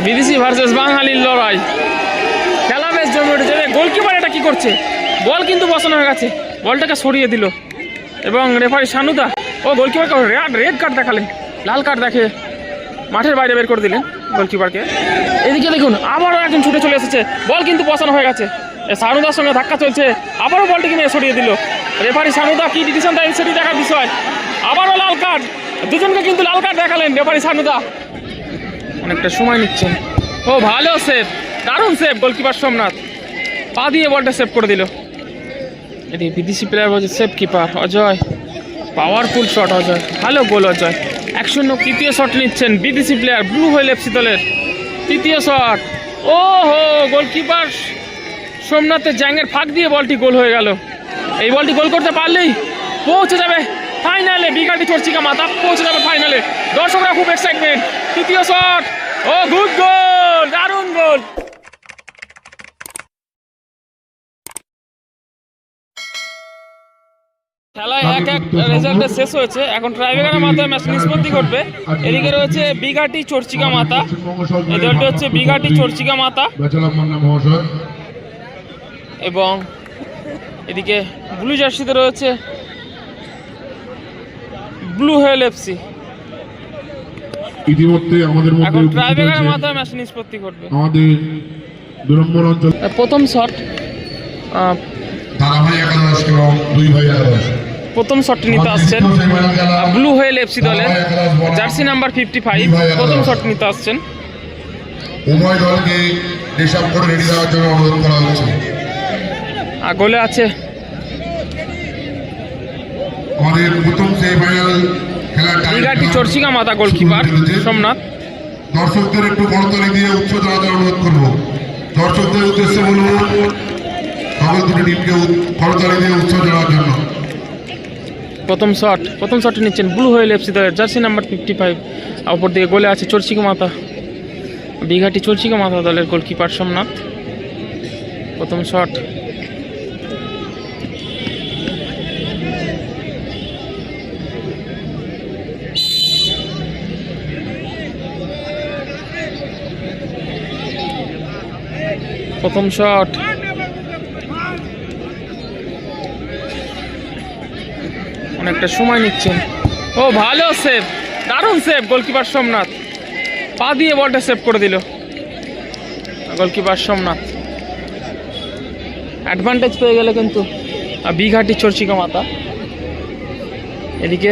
বিদেশি ভার্সেস বাঙালির লড়াই। খেলা বেশ জমে উঠেছে। গোলকিপার এটা কি করছে? বল কিন্তু বসানো হয়ে গেছে। বলটাকে সরিয়ে দিল। এবং রেফারি সানুদা, ও গোলকিপারকে রেড রেড কার্ড দেখালেন। লাল কার্ড দেখে মাঠের বাইরে বের করে দিলেন গোলকিপারকে এদিকে দেখুন, আবারও একজন ছুটে চলে এসেছে। বল কিন্তু বসানো হয়ে গেছে। সানুদার সঙ্গে ধাক্কা চলছে। আবারও বলটিকে নিয়ে সরিয়ে দিল। রেফারি সানুদা, কি ডিসিশন দেয় সেটি দেখার বিষয়। আবারও লাল কার্ড দুজনকে কিন্তু লাল কার্ড দেখালেন রেফারি সানুদা। অনেকটা সময় নিচ্ছেন ও, ভালো সেভ দারুণ সেভ গোলকিপার সোমনাথ। পা দিয়ে বলটা সেভ করে দিল। এটি বিদেশি প্লেয়ার বলছে save keeper Ajay. Powerful shot Ajay. ভালো গোল অজয়। এক শূন্য তৃতীয় শট নিচ্ছেন বিদেশি প্লেয়ার ব্লু হয়ে লেপসি দলের। তৃতীয় শট ও হো গোলকিপার সোমনাথের জ্যাঙ্গের ফাঁক দিয়ে বলটি গোল হয়ে গেল। এই বলটি গোল করতে পারলেই পৌঁছে যাবে। ফাইনালে বিকাটি চর্চিকা মাথা পৌঁছে যাবে ফাইনালে। দর্শকরা খুব এক্সাইটমেন্ট তৃতীয় শট ও গুড গোল দারুণ গোল খেলায় এক এক রেজাল্টে শেষ হয়েছে। এখন ট্রাইবেগারের মাথায় ম্যাচ নিষ্পত্তি করবে এদিকে রয়েছে বিঘাটি চর্চিকা মাতা। এই হচ্ছে বিঘাটি চর্চিকা মাতা। এবং এদিকে ব্লু জার্সিতে রয়েছে ব্লু হেল এফসি ইতিমধ্যে আমাদের মধ্যে ট্রাইবেগারের মাথায় ম্যাচ নিষ্পত্তি করবে আমাদের দু নম্বর অঞ্চল প্রথম শট ভাই একাদশ এবং দুই ভাই একাদশ। প্রথম শটটি নিতে আসছেন। ব্লু হেল এফসি দলের। জার্সি নাম্বার ফিফটি ফাইভ প্রথম শট নিতে আসছেন। উভয় দলকে রেডি জন্য অনুরোধ করা হচ্ছে। আর গোলে আছে আমাদের প্রথম সেমিফাইনাল খেলার চর্চিকা মাতা গোলকিপার সোমনাথ। দর্শকদের একটু করতালি দিয়ে অনুরোধ করব। দর্শকদের উদ্দেশ্যে বলব সকল দুটি টিমকে করতালি দিয়ে জানার জন্য। প্রথম শট প্রথম শটটি নিচ্ছেন ব্লু হয়েল এফসি দলের জার্সি নাম্বার ফিফটি ফাইভ অপর দিকে গোলে আছে চর্চিকা মাতা। বিঘাটি চর্চিকা মাতা দলের গোলকিপার সোমনাথ। প্রথম শট প্রথম শট। অনেকটা সময় নিচ্ছেন। ও ভালো সেভ দারুণ সেভ গোলকিপার সোমনাথ। পা দিয়ে বলটা সেভ করে দিল। গোলকিপার সোমনাথ। অ্যাডভান্টেজ পেয়ে গেলে কিন্তু আহ, বিঘাটি চর্চিকা মাতা। এদিকে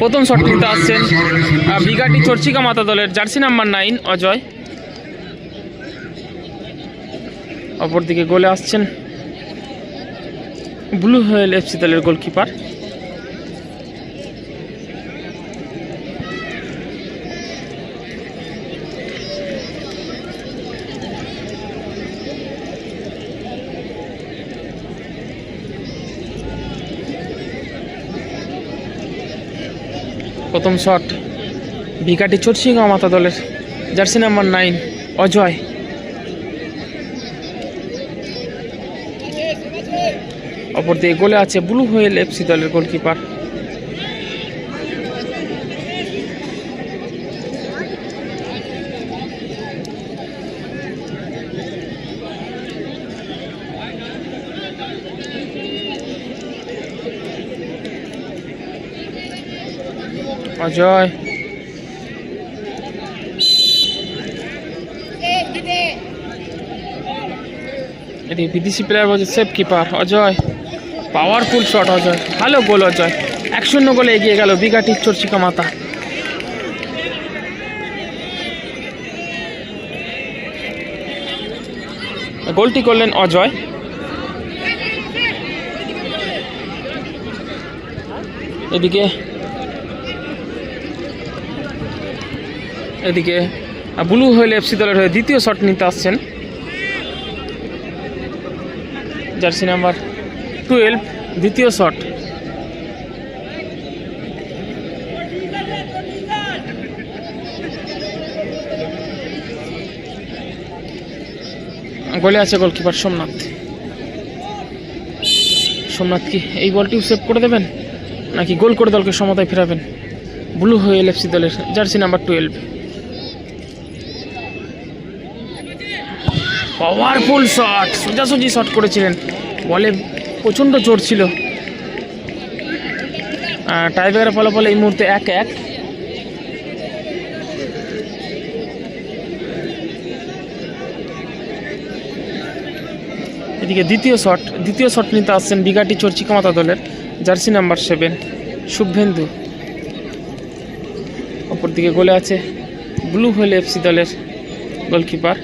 প্রথম শট নিতে আসছেন বিঘাটি চর্চিকা মাতা দলের জার্সি নাম্বার নাইন অজয়। অপরদিকে গোলে আসছেন ব্লু হোয়েল এফসি দলের গোলকিপার। প্রথম শট ভিকাটি চটসিংহ মাতা দলের জার্সি নাম্বার নাইন, অজয়। অপর দিকে গোলে আছে ব্লু হোয়েল এফসি দলের গোলকিপার। অজয়। এটি বিদেশি প্লেয়ার বলছে safe keeper Ajay. Powerful shot Ajay, ভালো গোল অজয়। এক শূন্য গোলে এগিয়ে গেল বিঘাটি চর্চিকা মাতা। গোলটি করলেন অজয়। এদিকে এদিকে ব্লু হোয়েল এফসি দলের হয়ে দ্বিতীয় শট নিতে আসছেন। জার্সি নাম্বার টুয়েলভ দ্বিতীয় শট গোলে আছে গোলকিপার সোমনাথ। সোমনাথ কি এই বলটিও সেভ করে দেবেন? নাকি গোল করে দলকে সমতায় ফেরাবেন? ব্লু হোয়েল এফসি দলের jersey number twelve powerful shot সোজাসুজি শট করেছিলেন। বলে প্রচণ্ড জোর ছিল। টাইব্রেকারের ফলাফল এই মুহূর্তে এক এক। এদিকে দ্বিতীয় শট দ্বিতীয় শট নিতে আসছেন বিঘাটি চর্চিকামাতা দলের জার্সি নাম্বার সেভেন, শুভেন্দু। অপর দিকে গোলে আছে ব্লু হোয়েল এফসি দলের গোলকিপার।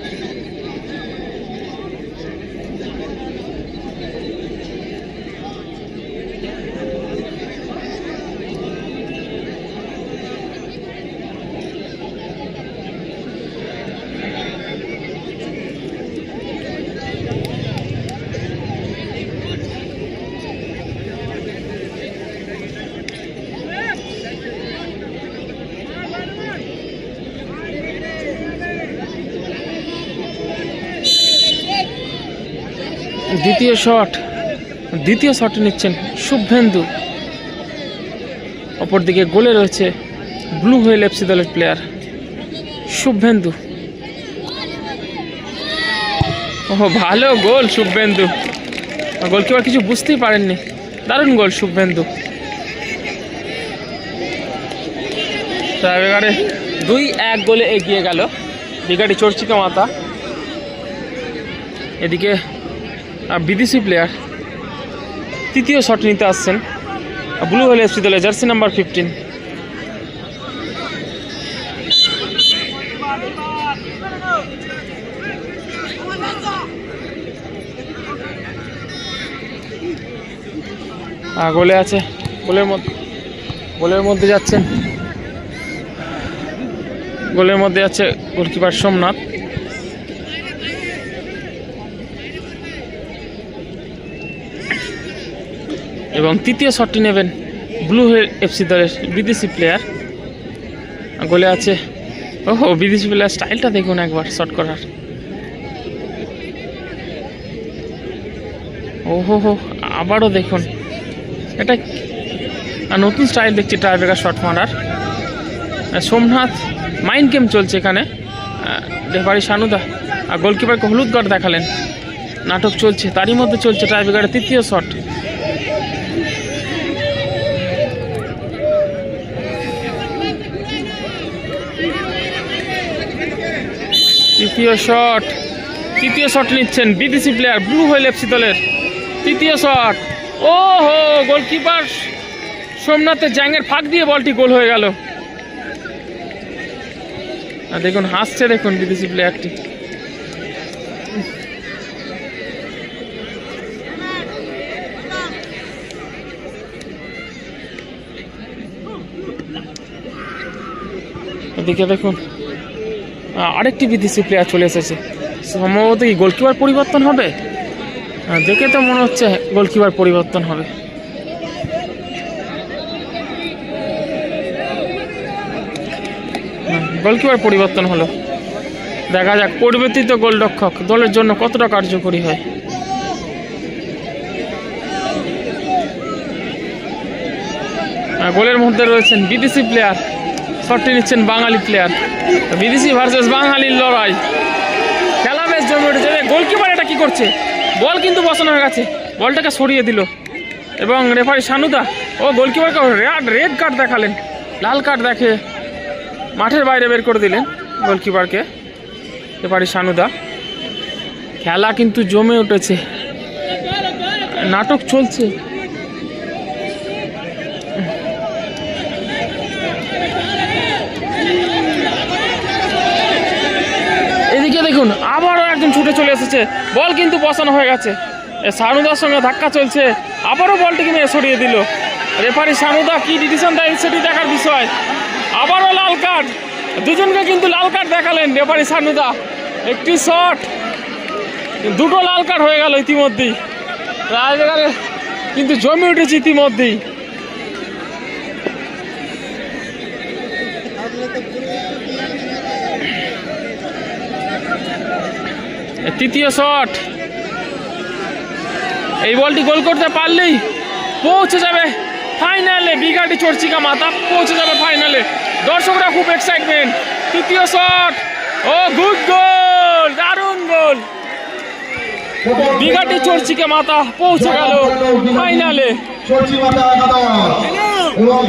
দ্বিতীয় শট দ্বিতীয় শট নিচ্ছেন শুভেন্দু। অপরদিকে গোলে রয়েছে ব্লু হোয়েল এফসি দলের প্লেয়ার শুভেন্দু। ওহ, ভালো গোল শুভেন্দু। গোলকিপার কিছু বুঝতেই পারেননি। দারুণ গোল শুভেন্দু। এবারে দুই এক গোলে এগিয়ে গেল। বিগাটি চর্চিকা মাতা এদিকে আহ, বিদেশি প্লেয়ার তৃতীয় শট নিতে আসছেন। ব্লু হোয়েল এফসি দলের জার্সি নাম্বার ফিফটিন গোলে আছে গোলের মধ্যে গোলের মধ্যে যাচ্ছেন। গোলের মধ্যে যাচ্ছে গোলকিপার সোমনাথ। এবং তৃতীয় শটটি নেবেন ব্লু হেল এফসি দলের বিদেশি প্লেয়ার গোলে আছে। ওহো, বিদেশি প্লেয়ার স্টাইলটা দেখুন একবার শট করার। ওহো হো আবারও দেখুন। এটা নতুন স্টাইল দেখছি ট্রাইবেকার শট মারার। সোমনাথ মাইন্ড গেম চলছে এখানে। রেফারি সানুদা আর গোলকিপারকে হলুদ কার্ড দেখালেন। নাটক চলছে, তারই মধ্যে চলছে ট্রাইবেকারের তৃতীয় শট তৃতীয় শট। তৃতীয় শট নিচ্ছেন বিদেশি প্লেয়ার ব্লু হয়ে এফসি দলের তৃতীয় শট। ও হো গোলকিপার সোমনাথের জ্যাঙের ফাঁক দিয়ে বলটি গোল হয়ে গেল। আর দেখুন, হাসছে দেখুন বিদেশি প্লেয়ারটি এদিকে দেখুন। আরেকটি বিদেশি প্লেয়ার চলে এসেছে। সম্ভবত কি গোলকিপার পরিবর্তন হবে? দেখে তো মনে হচ্ছে গোলকিপার পরিবর্তন হবে। গোলকিপার পরিবর্তন হলো। দেখা যাক, পরিবর্তিত গোলরক্ষক দলের জন্য কতটা কার্যকরী হয়। গোলের মধ্যে রয়েছেন বিদেশি প্লেয়ার শটটি নিচ্ছেন বাঙালি প্লেয়ার বিদেশি ভার্সেস বাঙালির লড়াই। খেলা বেশ জমে উঠেছে। গোলকিপার এটা কী করছে? বল কিন্তু বসানো হয়ে গেছে। বলটাকে সরিয়ে দিল। এবং রেফারি সানুদা ও গোলকিপারকে রেড রেড কার্ড দেখালেন। লাল কার্ড দেখে মাঠের বাইরে বের করে দিলেন গোলকিপারকে রেফারি সানুদা। খেলা কিন্তু জমে উঠেছে। নাটক চলছে এদিকে দেখুন, আবারও একজন ছুটে চলে এসেছে। বল কিন্তু বসানো হয়ে গেছে। সানুদার সঙ্গে ধাক্কা চলছে। আবারও বলটিকে নিয়ে সরিয়ে দিল। রেফারি সানুদা, কি ডিসিশন দেয় সেটি দেখার বিষয়। আবারও লাল কার্ড। দুজনকে কিন্তু লাল কার্ড দেখালেন রেফারি সানুদা। একটি শট দুটো লাল কার্ড হয়ে গেল ইতিমধ্যেই। কিন্তু জমে উঠেছে ইতিমধ্যেই। তৃতীয় শট। এই বলটি গোল করতে পারলেই পৌঁছে যাবে ফাইনালে। বিঘাটি চর্চিকা মাথা পৌঁছে যাবে ফাইনালে। দর্শকরা খুব এক্সাইটমেন্ট তৃতীয় শট। ও গুড গোল দারুণ গোল বিঘাটি চর্চিকা মাথা পৌঁছে গেল ফাইনালে। এবং